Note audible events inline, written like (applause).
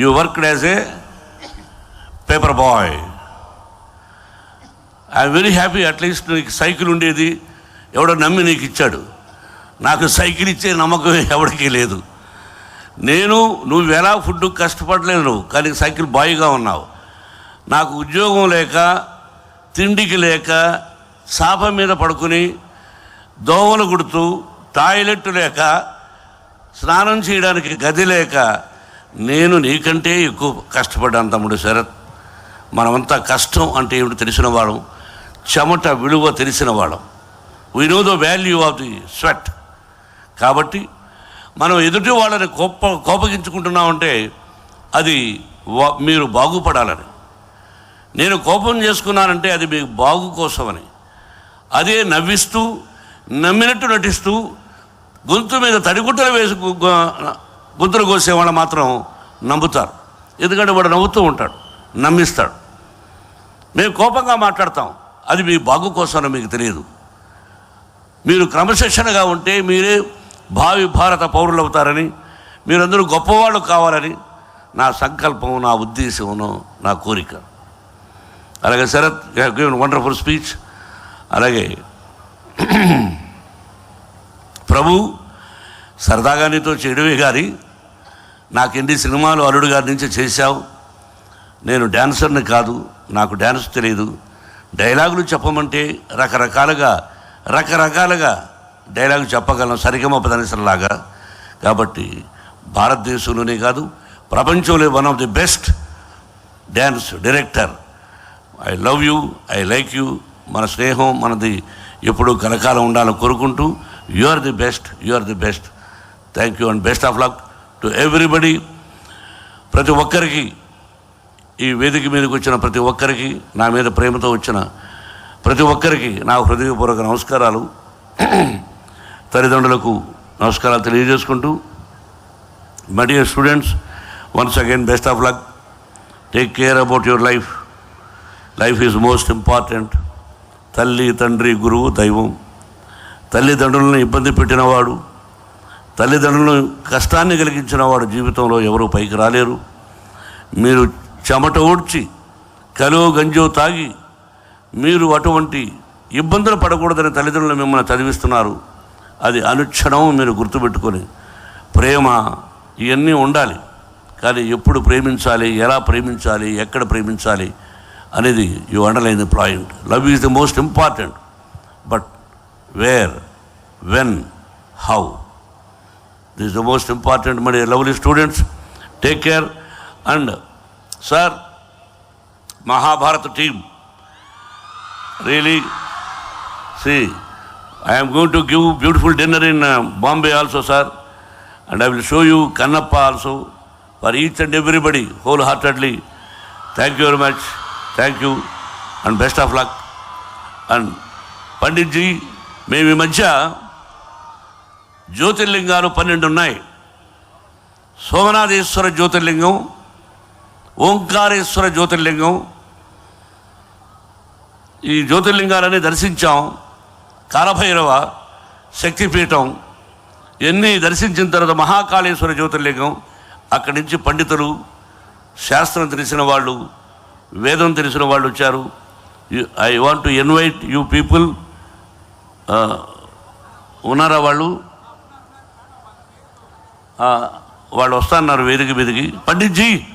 You worked as a paper boy I'm very happy at least నీకు cycle ఉండేది. ఎవడో నమ్మి నీకు ఇచ్చాడు. నాకు సైకిల్ ఇచ్చే నమ్మకం ఎవరికీ లేదు. నేను నువ్వు ఎలా ఫుడ్ కష్టపడలేదు నువ్వు కానీ సైకిల్ బాయ్గా ఉన్నావు. నాకు ఉద్యోగం లేక తిండికి లేక సాప మీద పడుకుని దోమలు కుడుతూ టాయిలెట్ లేక స్నానం చేయడానికి గది లేక నేను నీకంటే ఎక్కువ కష్టపడ్డాను తమ్ముడు శరత్. మనమంతా కష్టం అంటే ఏమిటి తెలిసిన చెమట విలువ తెలిసిన వాళ్ళం. We know the value of the sweat కాబట్టి మనం ఎదుటి వాళ్ళని కోప కోపగించుకుంటున్నామంటే అది వా- మీరు బాగుపడాలని. నేను కోపం చేసుకున్నానంటే అది మీకు బాగు కోసమని. అదే నవ్విస్తూ నమ్మినట్టు నటిస్తూ గొంతు మీద తడిగుట్టలు వేసి గొంతులు కోసేవాళ్ళు మాత్రం నమ్ముతారు. ఎందుకంటే వాడు నవ్వుతూ ఉంటాడు నమ్మిస్తాడు. మేము కోపంగా మాట్లాడతాం. అది మీ బాగు కోసమని మీకు తెలియదు. మీరు క్రమశిక్షణగా ఉంటే మీరే భావి భారత పౌరులు అవుతారని మీరందరూ గొప్పవాళ్ళు కావాలని నా సంకల్పం నా ఉద్దేశమును నా కోరిక. అలాగే శరత్ గివెన్ వండర్ఫుల్ స్పీచ్ అలాగే (clears throat) ప్రభు సరదాగా నీతో చేయడమే గారి నాకు ఎన్ని సినిమాలు అల్లుడు గారి నుంచి చేశావు? నేను డ్యాన్సర్ని కాదు నాకు డ్యాన్స్ తెలియదు డైలాగులు చెప్పమంటే రకరకాలుగా రకరకాలుగా డైలాగు చెప్పగలను సరిగమ ప్రదర్శనలాగా కాబట్టి భారతదేశంలోనే కాదు ప్రపంచంలో one of the best dance director I love you I like you మన స్నేహం మనది ఎప్పుడూ కలకాలం ఉండాలని కోరుకుంటూ you are the best you are the best thank you and best of luck to everybody ప్రతి ఒక్కరికి ఈ వేదిక మీదకి వచ్చిన ప్రతి ఒక్కరికి నా మీద ప్రేమతో వచ్చిన ప్రతి ఒక్కరికి నా హృదయపూర్వక నమస్కారాలు. తల్లిదండ్రులకు నమస్కారాలు తెలియజేసుకుంటూ my dear students once again best of luck take care about your life life is most important తల్లి తండ్రి గురువు దైవం. తల్లిదండ్రులను ఇబ్బంది పెట్టినవాడు తల్లిదండ్రులను కష్టాన్ని కలిగించిన వాడు జీవితంలో ఎవరూ పైకి రాలేరు. మీరు చెమట ఊడ్చి కలో గంజో తాగి మీరు అటువంటి ఇబ్బందులు పడకూడదని తల్లిదండ్రులు మిమ్మల్ని చదివిస్తున్నారు. అది అనుక్షణం మీరు గుర్తుపెట్టుకొని ప్రేమ ఇవన్నీ ఉండాలి. కానీ ఎప్పుడు ప్రేమించాలి ఎలా ప్రేమించాలి ఎక్కడ ప్రేమించాలి అనేది you underline the point. Love is the most important but where when how? This the most important my lovely students take care and sir Mahabharata team really see I'm going to give beautiful dinner in Bombay also sir and I will show you Kannappa also for each and everybody whole heartedly thank you very much thank you and best of luck and Panditji మేము ఈ మధ్య జ్యోతిర్లింగాలు పన్నెండు ఉన్నాయి సోమనాథేశ్వర జ్యోతిర్లింగం ఓంకారేశ్వర జ్యోతిర్లింగం. ఈ జ్యోతిర్లింగాలని దర్శించాం. కాలభైరవ శక్తిపీఠం ఎన్ని దర్శించిన తర్వాత మహాకాళేశ్వర జ్యోతిర్లింగం అక్కడి నుంచి పండితులు శాస్త్రం తెలిసిన వాళ్ళు వేదం తెలిసిన వాళ్ళు వచ్చారు. I want to invite you people ఉన్నారా వాళ్ళు? వాళ్ళు వస్తున్నారు వేదిక మీదకి. పండించి